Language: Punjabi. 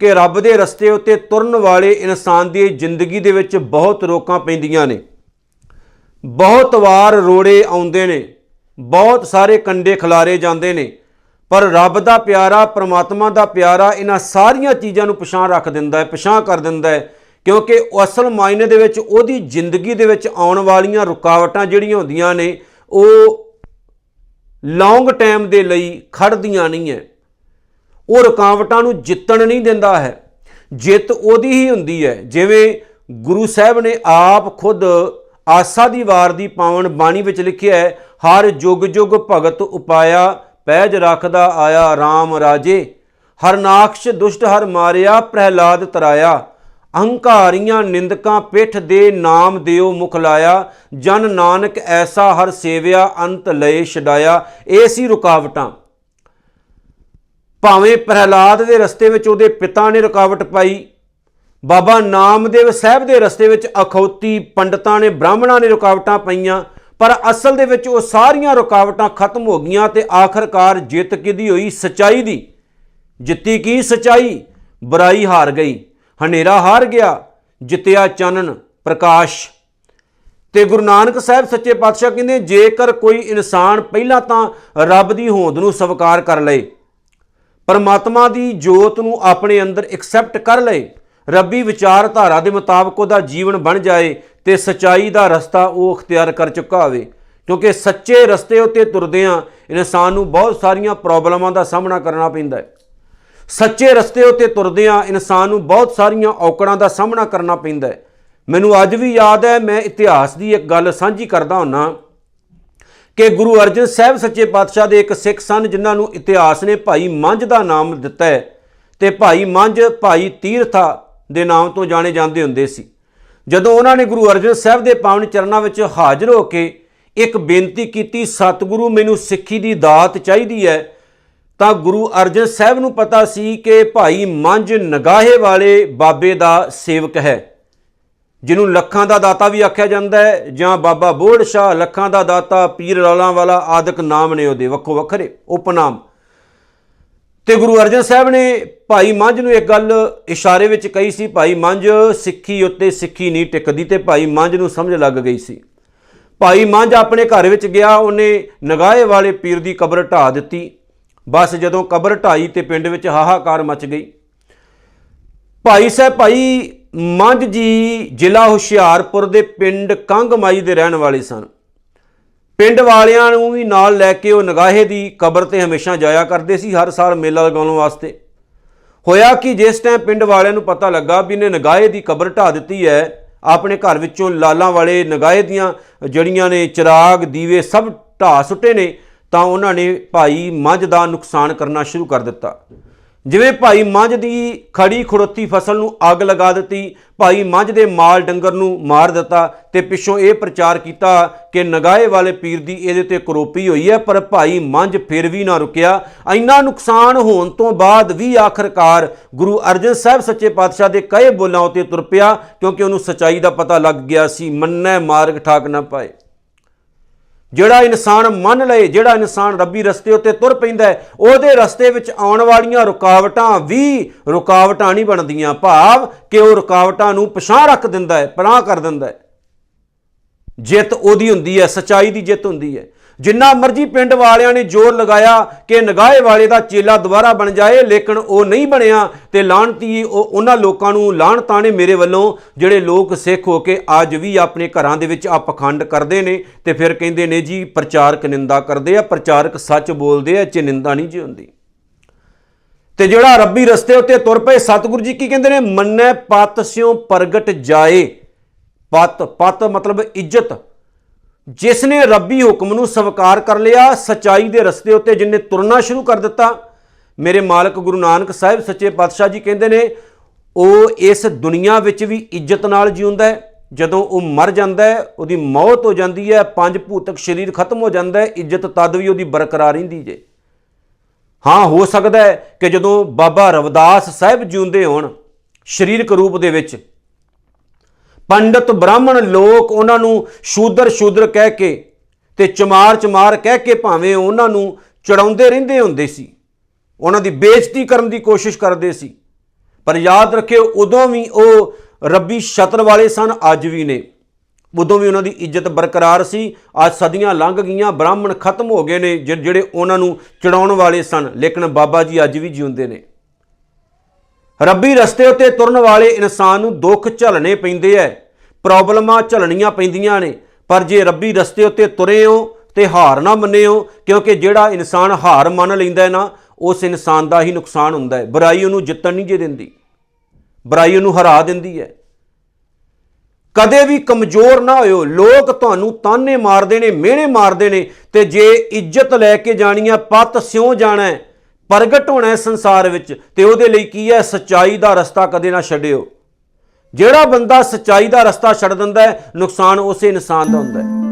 ਕਿ ਰੱਬ ਦੇ ਰਸਤੇ ਉੱਤੇ ਤੁਰਨ ਵਾਲੇ ਇਨਸਾਨ ਦੀ ਜ਼ਿੰਦਗੀ ਦੇ ਵਿੱਚ ਬਹੁਤ ਰੋਕਾਂ ਪੈਂਦੀਆਂ ਨੇ। ਬਹੁਤ ਵਾਰ ਰੋੜੇ ਆਉਂਦੇ ਨੇ, ਬਹੁਤ ਸਾਰੇ ਕੰਡੇ ਖਿਲਾਰੇ ਜਾਂਦੇ ਨੇ, ਪਰ ਰੱਬ ਦਾ ਪਿਆਰਾ, ਪਰਮਾਤਮਾ ਦਾ ਪਿਆਰਾ ਇਹਨਾਂ ਸਾਰੀਆਂ ਚੀਜ਼ਾਂ ਨੂੰ ਪਛਾਣ ਰੱਖ ਦਿੰਦਾ ਹੈ, ਪਛਾਣ ਕਰ ਦਿੰਦਾ ਹੈ, ਕਿਉਂਕਿ ਅਸਲ ਮਾਇਨੇ ਦੇ ਵਿੱਚ ਉਹਦੀ ਜ਼ਿੰਦਗੀ ਦੇ ਵਿੱਚ ਆਉਣ ਵਾਲੀਆਂ ਰੁਕਾਵਟਾਂ ਜਿਹੜੀਆਂ ਹੁੰਦੀਆਂ ਨੇ, ਉਹ ਲੌਂਗ ਟਾਈਮ ਦੇ ਲਈ ਖੜਦੀਆਂ ਨਹੀਂ ਹੈ। ਉਹ ਰੁਕਾਵਟਾਂ ਨੂੰ ਜਿੱਤਣ ਨਹੀਂ ਦਿੰਦਾ ਹੈ। ਜਿੱਤ ਉਹਦੀ ਹੀ ਹੁੰਦੀ ਹੈ। ਜਿਵੇਂ ਗੁਰੂ ਸਾਹਿਬ ਨੇ ਆਪ ਖੁਦ ਆਸਾ ਦੀ ਵਾਰ ਦੀ ਪਾਵਨ ਬਾਣੀ ਵਿੱਚ ਲਿਖਿਆ ਹੈ, ਹਰ ਜੁਗ ਜੁਗ ਭਗਤ ਉਪਾਇਆ, ਪੈਜ ਰੱਖਦਾ ਆਇਆ RAM ਰਾਜੇ। ਹਰਨਾਕਸ਼ ਦੁਸ਼ਟ ਹਰ ਮਾਰਿਆ, ਪ੍ਰਹਿਲਾਦ ਤਰਾਇਆ। ਅਹੰਕਾਰੀਆਂ ਨਿੰਦਕਾਂ ਪਿੱਠ ਦੇ ਨਾਮ ਦਿਓ ਮੁਖ ਲਾਇਆ। ਜਨ ਨਾਨਕ ਐਸਾ ਹਰ ਸੇਵਿਆ, ਅੰਤ ਲਏ ਛਡਾਇਆ। ਇਹ ਸੀ ਰੁਕਾਵਟਾਂ। ਭਾਵੇਂ ਪ੍ਰਹਿਲਾਦ ਦੇ ਰਸਤੇ ਵਿੱਚ ਉਹਦੇ ਪਿਤਾ ਨੇ ਰੁਕਾਵਟ ਪਾਈ, ਬਾਬਾ ਨਾਮਦੇਵ ਸਾਹਿਬ ਦੇ ਰਸਤੇ ਵਿੱਚ ਅਖੌਤੀ ਪੰਡਤਾਂ ਨੇ, ਬ੍ਰਾਹਮਣਾਂ ਨੇ ਰੁਕਾਵਟਾਂ ਪਾਈਆਂ, ਪਰ ਅਸਲ ਦੇ ਵਿੱਚ ਉਹ ਸਾਰੀਆਂ ਰੁਕਾਵਟਾਂ ਖਤਮ ਹੋ ਗਈਆਂ ਤੇ ਆਖਰਕਾਰ ਜਿੱਤ ਕਿਹਦੀ ਹੋਈ? ਸਚਾਈ ਦੀ। ਜਿੱਤੀ ਕੀ? ਸਚਾਈ। ਬੁਰਾਈ ਹਾਰ ਗਈ। ਹਨੇਰਾ ਹਾਰ ਗਿਆ। ਜਿੱਤਿਆ ਚਾਨਣ, ਪ੍ਰਕਾਸ਼। ਤੇ ਗੁਰੂ ਨਾਨਕ ਸਾਹਿਬ ਸੱਚੇ ਪਾਤਸ਼ਾਹ ਕਹਿੰਦੇ, ਜੇਕਰ ਕੋਈ ਇਨਸਾਨ ਪਹਿਲਾਂ ਤਾਂ ਰੱਬ ਦੀ ਹੋਂਦ ਨੂੰ ਸਵੀਕਾਰ ਕਰ ਲਏ ਪਰਮਾਤਮਾ ਦੀ ਜੋਤ ਨੂੰ ਆਪਣੇ ਅੰਦਰ ਐਕਸੈਪਟ ਕਰ ਲਏ। ਰੱਬੀ ਵਿਚਾਰਧਾਰਾ ਦੇ ਮੁਤਾਬਕ ਉਹਦਾ ਜੀਵਨ ਬਣ ਜਾਏ ਤੇ ਸਚਾਈ ਦਾ ਰਸਤਾ ਉਹ ਅਖਤਿਆਰ ਕਰ ਚੁੱਕਾ ਹੋਵੇ ਕਿਉਂਕਿ ਸੱਚੇ ਰਸਤੇ ਉੱਤੇ ਤੁਰਦਿਆਂ ਇਨਸਾਨ ਨੂੰ ਬਹੁਤ ਸਾਰੀਆਂ ਪ੍ਰੋਬਲਮਾਂ ਦਾ ਸਾਹਮਣਾ ਕਰਨਾ ਪੈਂਦਾ ਹੈ। ਸੱਚੇ ਰਸਤੇ ਉੱਤੇ ਤੁਰਦਿਆਂ ਇਨਸਾਨ ਨੂੰ ਬਹੁਤ ਸਾਰੀਆਂ ਔਕੜਾਂ ਦਾ ਸਾਹਮਣਾ ਕਰਨਾ ਪੈਂਦਾ ਹੈ। ਮੈਨੂੰ ਅੱਜ ਵੀ ਯਾਦ ਹੈ, ਮੈਂ ਇਤਿਹਾਸ ਦੀ ਇੱਕ ਗੱਲ ਸਾਂਝੀ ਕਰਦਾ ਹੁੰਨਾ। ਕਿ ਗੁਰੂ ਅਰਜਨ ਸਾਹਿਬ ਸੱਚੇ ਪਾਤਸ਼ਾਹ ਦੇ ਇੱਕ ਸਿੱਖ ਸਨ ਜਿਨ੍ਹਾਂ ਨੂੰ ਇਤਿਹਾਸ ਨੇ ਭਾਈ ਮੰਝ ਦਾ ਨਾਮ ਦਿੱਤਾ ਹੈ ਤੇ ਭਾਈ ਮੰਝ, ਭਾਈ ਤੀਰਥਾ ਦੇ ਨਾਮ ਤੋਂ ਜਾਣੇ ਜਾਂਦੇ ਹੁੰਦੇ ਸੀ। ਜਦੋਂ ਉਹਨਾਂ ਨੇ ਗੁਰੂ ਅਰਜਨ ਸਾਹਿਬ ਦੇ ਪਾਵਨ ਚਰਨਾਂ ਵਿੱਚ ਹਾਜ਼ਰ ਹੋ ਕੇ ਇੱਕ ਬੇਨਤੀ ਕੀਤੀ, ਸਤਿਗੁਰੂ, ਮੈਨੂੰ ਸਿੱਖੀ ਦੀ ਦਾਤ ਚਾਹੀਦੀ ਹੈ। ਤਾਂ ਗੁਰੂ ਅਰਜਨ ਸਾਹਿਬ ਨੂੰ ਪਤਾ ਸੀ ਕਿ ਭਾਈ ਮੰਝ ਨਗਾਹੇ ਵਾਲੇ ਬਾਬੇ ਦਾ ਸੇਵਕ ਹੈ। ਜਿਹਨੂੰ ਲੱਖਾਂ ਦਾ ਦਾਤਾ ਵੀ ਆਖਿਆ ਜਾਂਦਾ ਹੈ, ਜਾਂ ਬਾਬਾ ਬੋੜ ਸ਼ਾਹ ਲੱਖਾਂ ਦਾ ਦਾਤਾ ਪੀਰ ਰੌਲਾਂ ਵਾਲਾ ਆਦਿਕ ਨਾਮ ਨੇ ਉਹਦੇ, ਵੱਖੋ ਵੱਖਰੇ ਉਪਨਾਮ। ਤੇ ਗੁਰੂ ਅਰਜਨ ਸਾਹਿਬ ਨੇ ਭਾਈ ਮੰਝ ਨੂੰ ਇੱਕ ਗੱਲ ਇਸ਼ਾਰੇ ਵਿੱਚ ਕਹੀ ਸੀ, ਭਾਈ ਮੰਝ ਸਿੱਖੀ ਉੱਤੇ ਸਿੱਖੀ ਨਹੀਂ ਟਿਕਦੀ ਤੇ ਭਾਈ ਮੰਝ ਨੂੰ ਸਮਝ ਲੱਗ ਗਈ ਸੀ। ਭਾਈ ਮੰਝ ਆਪਣੇ ਘਰ ਵਿੱਚ ਗਿਆ, ਉਹਨੇ ਨਗਾਹੇ ਵਾਲੇ ਪੀਰ ਦੀ ਕਬਰ ਢਾ ਦਿੱਤੀ। ਬਸ ਜਦੋਂ ਕਬਰ ਢਾਈ ਤੇ ਪਿੰਡ ਵਿੱਚ ਹਾਹਾਕਾਰ ਮਚ ਗਈ। ਭਾਈ ਸਾਹਿਬ, ਭਾਈ ਮੰਝ ਜੀ ਜ਼ਿਲ੍ਹਾ ਹੁਸ਼ਿਆਰਪੁਰ ਦੇ ਪਿੰਡ ਕੰਗਮਾਈ ਦੇ ਰਹਿਣ ਵਾਲੇ ਸਨ। ਪਿੰਡ ਵਾਲਿਆਂ ਨੂੰ ਵੀ ਨਾਲ ਲੈ ਕੇ ਉਹ ਨਗਾਹੇ ਦੀ ਕਬਰ ਤੇ ਹਮੇਸ਼ਾ ਜਾਇਆ ਕਰਦੇ ਸੀ, ਹਰ ਸਾਲ ਮੇਲਾ ਲਗਾਉਣ ਵਾਸਤੇ। ਹੋਇਆ ਕਿ ਜਿਸ ਟਾਈਮ ਪਿੰਡ ਵਾਲਿਆਂ ਨੂੰ ਪਤਾ ਲੱਗਾ ਵੀ ਇਹਨੇ ਨਗਾਹੇ ਦੀ ਕਬਰ ਢਾ ਦਿੱਤੀ ਹੈ, ਆਪਣੇ ਘਰ ਵਿੱਚੋਂ ਲਾਲਾਂ ਵਾਲੇ ਨਗਾਹੇ ਦੀਆਂ ਜੜੀਆਂ ਨੇ ਚਿਰਾਗ, ਦੀਵੇ ਸਭ ਢਾ ਸੁੱਟੇ ਨੇ, ਤਾਂ ਉਹਨਾਂ ਨੇ ਭਾਈ ਮੱਝ ਦਾ ਨੁਕਸਾਨ ਕਰਨਾ ਸ਼ੁਰੂ ਕਰ ਦਿੱਤਾ। ਜਿਵੇਂ ਭਾਈ ਮੱਝ ਦੀ ਖੜੀ ਖੜੋਤੀ ਫਸਲ ਨੂੰ ਅੱਗ ਲਗਾ ਦਿੱਤੀ, ਭਾਈ ਮੱਝ ਦੇ ਮਾਲ ਡੰਗਰ ਨੂੰ ਮਾਰ ਦਿੱਤਾ ਤੇ ਪਿੱਛੋਂ ਇਹ ਪ੍ਰਚਾਰ ਕੀਤਾ ਕਿ ਨਗਾਏ ਵਾਲੇ ਪੀਰ ਦੀ ਇਹਦੇ ਤੇ ਕਰੋਪੀ ਹੋਈ ਹੈ, ਪਰ ਭਾਈ ਮੱਝ ਫਿਰ ਵੀ ਨਾ ਰੁਕਿਆ। ਇੰਨਾ ਨੁਕਸਾਨ ਹੋਣ ਤੋਂ ਬਾਅਦ ਵੀ ਆਖਰਕਾਰ ਗੁਰੂ ਅਰਜਨ ਸਾਹਿਬ ਸੱਚੇ ਪਾਤਸ਼ਾਹ ਦੇ ਕਹੇ ਬੋਲਾਂ ਉਤੇ ਤੁਰ ਪਿਆ, ਕਿਉਂਕਿ ਉਹਨੂੰ ਸਚਾਈ ਦਾ ਪਤਾ ਲੱਗ ਗਿਆ ਸੀ, ਮੰਨੈ ਮਾਰਗ ਠਾਕ ਨਾ ਪਾਏ। ਜਿਹੜਾ ਇਨਸਾਨ ਮੰਨ ਲਏ, ਜਿਹੜਾ ਇਨਸਾਨ ਰੱਬੀ ਰਸਤੇ ਉੱਤੇ ਤੁਰ ਪੈਂਦਾ ਉਹਦੇ ਰਸਤੇ ਵਿੱਚ ਆਉਣ ਵਾਲੀਆਂ ਰੁਕਾਵਟਾਂ ਵੀ ਰੁਕਾਵਟਾਂ ਨਹੀਂ ਬਣਦੀਆਂ। ਭਾਵ ਕਿ ਉਹ ਰੁਕਾਵਟਾਂ ਨੂੰ ਪਛਾਣ ਰੱਖ ਦਿੰਦਾ ਹੈ, ਪਨਾਹ ਕਰ ਦਿੰਦਾ ਹੈ। ਜਿੱਤ ਉਹਦੀ ਹੁੰਦੀ ਹੈ, ਸਚਾਈ ਦੀ ਜਿੱਤ ਹੁੰਦੀ ਹੈ। ਜਿੰਨਾ ਮਰਜ਼ੀ ਪਿੰਡ ਵਾਲਿਆਂ ਨੇ ਜ਼ੋਰ ਲਗਾਇਆ ਕਿ ਨਗਾਹੇ ਵਾਲੇ ਦਾ ਚੇਲਾ ਦੁਬਾਰਾ ਬਣ ਜਾਏ, ਲੇਕਿਨ ਉਹ ਨਹੀਂ ਬਣਿਆ ਤੇ ਲਾਹਣਤੀ ਉਹ ਉਹਨਾਂ ਲੋਕਾਂ ਨੂੰ ਲਾਹਣਤਾਂ ਨੇ ਮੇਰੇ ਵੱਲੋਂ, ਜਿਹੜੇ ਲੋਕ ਸਿੱਖ ਹੋ ਕੇ ਅੱਜ ਵੀ ਆਪਣੇ ਘਰਾਂ ਦੇ ਵਿੱਚ ਆ ਪਖੰਡ ਕਰਦੇ ਨੇ ਤੇ ਫਿਰ ਕਹਿੰਦੇ ਨੇ ਜੀ, ਪ੍ਰਚਾਰਕ ਨਿੰਦਾ ਕਰਦੇ ਆ, ਪ੍ਰਚਾਰਕ ਸੱਚ ਬੋਲਦੇ ਆ ਚ ਨਿੰਦਾ ਨਹੀਂ ਜੀ ਹੁੰਦੀ। ਤੇ ਜਿਹੜਾ ਰੱਬੀ ਰਸਤੇ ਉੱਤੇ ਤੁਰ ਪਏ, ਸਤਿਗੁਰੂ ਜੀ ਕੀ ਕਹਿੰਦੇ ਨੇ? ਮੰਨੈ ਪਤ ਸਿਉ ਪ੍ਰਗਟ ਜਾਏ। ਪਤ ਪਤ ਮਤਲਬ ਇੱਜ਼ਤ। ਜਿਸ ਨੇ ਰੱਬੀ ਹੁਕਮ ਨੂੰ ਸਵੀਕਾਰ ਕਰ ਲਿਆ, ਸਚਾਈ ਦੇ ਰਸਤੇ ਉੱਤੇ ਜਿਨੇ ਤੁਰਨਾ ਸ਼ੁਰੂ ਕਰ ਦਿੱਤਾ, ਮੇਰੇ ਮਾਲਕ ਗੁਰੂ ਨਾਨਕ ਸਾਹਿਬ ਸੱਚੇ ਪਾਤਸ਼ਾਹ ਜੀ ਕਹਿੰਦੇ ਨੇ, ਉਹ ਇਸ ਦੁਨੀਆ ਵਿੱਚ ਵੀ ਇੱਜ਼ਤ ਨਾਲ ਜਿਉਂਦਾ ਹੈ, ਜਦੋਂ ਉਹ ਮਰ ਜਾਂਦਾ ਹੈ, ਉਹਦੀ ਮੌਤ ਹੋ ਜਾਂਦੀ ਹੈ, ਪੰਜ ਭੂਤਕ ਸਰੀਰ ਖਤਮ ਹੋ ਜਾਂਦਾ ਹੈ, ਇੱਜ਼ਤ ਤਦ ਵੀ ਉਹਦੀ ਬਰਕਰਾਰ ਰਹਿੰਦੀ ਜੇ। ਹਾਂ, ਹੋ ਸਕਦਾ ਹੈ ਕਿ ਜਦੋਂ ਬਾਬਾ ਰਵਿਦਾਸ ਸਾਹਿਬ ਜਿਉਂਦੇ ਹੋਣ, ਸਰੀਰਕ ਰੂਪ ਦੇ ਵਿੱਚ ਪੰਡਤ ਬ੍ਰਾਹਮਣ ਲੋਕ ਉਹਨਾਂ ਨੂੰ ਸ਼ੂਦਰ ਸ਼ੂਦਰ ਕਹਿ ਕੇ ਤੇ ਚਮਾਰ ਚਮਾਰ ਕਹਿ ਕੇ ਭਾਵੇਂ ਉਹਨਾਂ ਨੂੰ ਚੜਾਉਂਦੇ ਰਹਿੰਦੇ ਹੁੰਦੇ ਸੀ। ਉਹਨਾਂ ਦੀ ਬੇਇੱਜ਼ਤੀ ਕਰਨ ਦੀ ਕੋਸ਼ਿਸ਼ ਕਰਦੇ ਸੀ। ਪਰ ਯਾਦ ਰੱਖਿਓ, ਉਦੋਂ ਵੀ ਉਹ ਰੱਬੀ ਸ਼ਤਰ ਵਾਲੇ ਸਨ, ਅੱਜ ਵੀ ਨੇ। ਉਦੋਂ ਵੀ ਉਹਨਾਂ ਦੀ ਇੱਜ਼ਤ ਬਰਕਰਾਰ ਸੀ। ਅੱਜ ਸਦੀਆਂ ਲੰਘ ਗਈਆਂ, ਬ੍ਰਾਹਮਣ ਖਤਮ ਹੋ ਗਏ ਨੇ ਜਿਹੜੇ ਉਹਨਾਂ ਨੂੰ ਚੜਾਉਣ ਵਾਲੇ ਸਨ। ਲੇਕਿਨ ਬਾਬਾ ਜੀ ਅੱਜ ਵੀ ਜਿਉਂਦੇ ਨੇ। ਰੱਬੀ ਰਸਤੇ ਉੱਤੇ ਤੁਰਨ ਵਾਲੇ ਇਨਸਾਨ ਨੂੰ ਦੁੱਖ ਝੱਲਣੇ ਪੈਂਦੇ ਐ। ਪ੍ਰੋਬਲਮਾਂ ਝੱਲਣੀਆਂ ਪੈਂਦੀਆਂ ਨੇ। ਪਰ ਜੇ ਰੱਬੀ ਰਸਤੇ ਉੱਤੇ ਤੁਰੇ ਹੋ ਤੇ ਹਾਰ ਨਾ ਮੰਨਿਓ ਕਿਉਂਕਿ ਜਿਹੜਾ ਇਨਸਾਨ ਹਾਰ ਮੰਨ ਲੈਂਦਾ ਹੈ ਨਾ ਉਸ ਇਨਸਾਨ ਦਾ ਹੀ ਨੁਕਸਾਨ ਹੁੰਦਾ ਹੈ ਬੁਰਾਈ ਉਹਨੂੰ ਜਿੱਤਣ ਨਹੀਂ ਜੇ ਦਿੰਦੀ। ਬੁਰਾਈ ਉਹਨੂੰ ਹਰਾ ਦਿੰਦੀ ਹੈ ਕਦੇ ਵੀ ਕਮਜ਼ੋਰ ਨਾ ਹੋਇਓ। ਲੋਕ ਤੁਹਾਨੂੰ ਤਾਨੇ ਮਾਰਦੇ ਨੇ ਮਿਹਣੇ ਮਾਰਦੇ ਨੇ ਤੇ ਜੇ ਇੱਜ਼ਤ ਲੈ ਕੇ ਜਾਣੀ ਆ ਪੱਤ ਸਿਉ ਜਾਣਾ ਹੈ, ਪ੍ਰਗਟ ਹੋਣਾ ਹੈ ਸੰਸਾਰ ਵਿੱਚ ਤੇ ਉਹਦੇ ਲਈ ਕੀ ਹੈ? ਸਚਾਈ ਦਾ ਰਸਤਾ ਕਦੇ ਨਾ ਛੱਡਿਓ। ਜਿਹੜਾ ਬੰਦਾ ਸਚਾਈ ਦਾ ਰਸਤਾ ਛੱਡ ਦਿੰਦਾ ਹੈ, ਨੁਕਸਾਨ ਉਸੇ ਇਨਸਾਨ ਦਾ ਹੁੰਦਾ ਹੈ।